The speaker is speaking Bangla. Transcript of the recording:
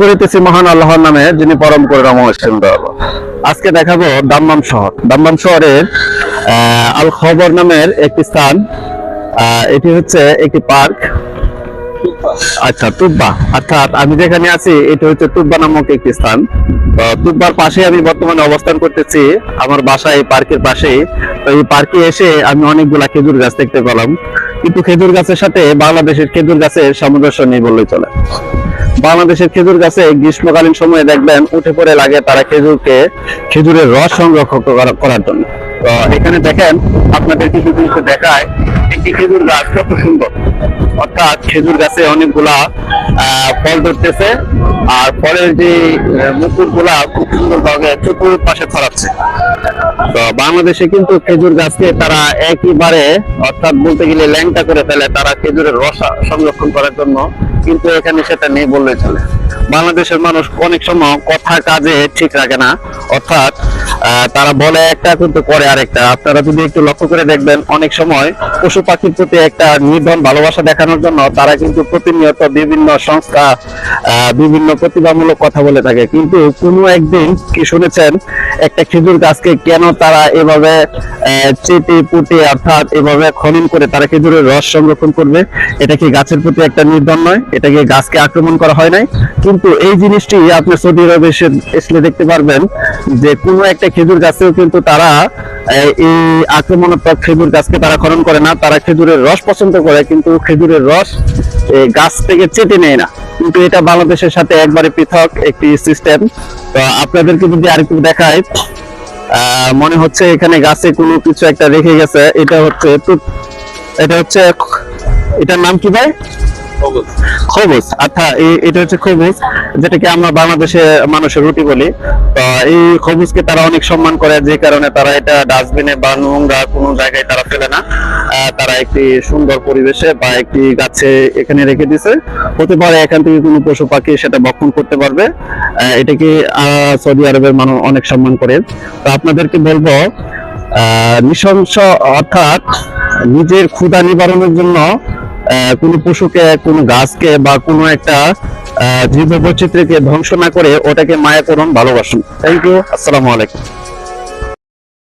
করিতেছি মহান আল্লাহর নামে, যিনি পরম করুণা মহসিন আজকে দেখাবো দাম্মাম শহর। দাম্মাম শহরের আল খবর নামের একটি স্থান এটি হচ্ছে একটি পার্ক। আচ্ছা অর্থাৎ আমি যেখানে আছি হচ্ছে নামক একটি স্থান। পাশে আমি বর্তমানে অবস্থান করতেছি, আমার বাসা এই পার্কের পাশেই। তো এই পার্কে এসে আমি অনেকগুলা খেজুর গাছ দেখতে পেলাম। কিন্তু খেজুর গাছের সাথে বাংলাদেশের খেজুর গাছের সামঞ্জস্য নেই বললেই চলে। বাংলাদেশের খেজুর গাছে গ্রীষ্মকালীন সময়ে দেখবেন উঠে পড়ে লাগে তারা খেজুরকে, খেজুরের রস সংরক্ষণ করা- করার জন্য। এখানে দেখেন, আপনাদের কিছু জিনিস দেখায়, একটি খেজুর গাছ কত সুন্দর। অর্থাৎ খেজুর গাছে অনেকগুলা ফল ধরতেছে। আর ফলের যে মুকুটগুলা খুব সুন্দর ভাবে চতুর্পাশে ছড়াচ্ছে। তো বাংলাদেশে কিন্তু খেজুর গাছকে তারা একইবারে অর্থাৎ বলতে গেলে ল্যাংটা করে ফেলে, তারা খেজুরের রস সংরক্ষণ করার জন্য। কিন্তু এখানে সেটা নেই বললেই চলে। বাংলাদেশের মানুষ অনেক সময় কথা কাজে ঠিক রাখে না। অর্থাৎ তারা বলে একটা কিন্তু করে আরেকটা। আপনারা যদি একটু লক্ষ্য করে দেখবেন, অনেক সময় পশু পাখির প্রতি একটা নির্ধন ভালোবাসা দেখানোর জন্য তারা কিন্তু প্রতিনিয়ত বিভিন্ন সংস্থা বিভিন্ন প্রতিভামূলক কথা বলে থাকে। কিন্তু কোনো একদিন কি শুনেছেন, একটা খেজুর গাছকে কেন তারা এভাবে চেটে পুটে অর্থাৎ এভাবে খনন করে তারা খেজুরের রস সংরক্ষণ করবে? এটা কি গাছের প্রতি একটা নির্দন নয়? এটা কি গাছকে আক্রমণ করা হয় নাই? কিন্তু এই জিনিসটি আপনি সৌদি আরবে এসলে দেখতে পারবেন যে কোনো একটা খেজুর গাছেও কিন্তু তারা এই আক্রমণাত্মক খেজুর গাছকে তারা খনন করে না। তারা খেজুরের রস পছন্দ করে, কিন্তু খেজুরের রস গাছ থেকে চেটে নেয় না। কিন্তু এটা বাংলাদেশের সাথে একবারে পৃথক একটি সিস্টেম তো আপনাদেরকে যদি আরেকটু দেখায় মনে হচ্ছে এখানে গাছে কোনো কিছু একটা রেখে গেছে। এটা হচ্ছে এটা হচ্ছে এটার নাম কি ভাই? খবুজ এই- এটা হচ্ছে খবুজ যেটাকে আমরা বাংলাদেশে মানুষের রুটি বলি। এই খবুজকে তারা অনেক সম্মান করে, যে কারণে তারা এটা ডাস্টবিনে বা নোংরা কোনো জায়গায় তারা ফেলে না। তারা একটি সুন্দর পরিবেশে বা একটি গাছে এখানে রেখে দিছে হতে পারে এখান থেকে কোনো পশু পাখি সেটা ভক্ষণ করতে পারবে। এটাকে সৌদি আরবের মানুষ অনেক সম্মান করে। তো আপনাদেরকে বলব নৃশংস অর্থাৎ নিজের ক্ষুধা নিবারণের জন্য কোনো পশুকে, কোনো গাছকে বা কোনো একটা জীব বৈচিত্র্যকে ধ্বংস না করে ওটাকে মায়া করুন ভালোবাসুন। থ্যাংক ইউ আসসালামু আলাইকুম।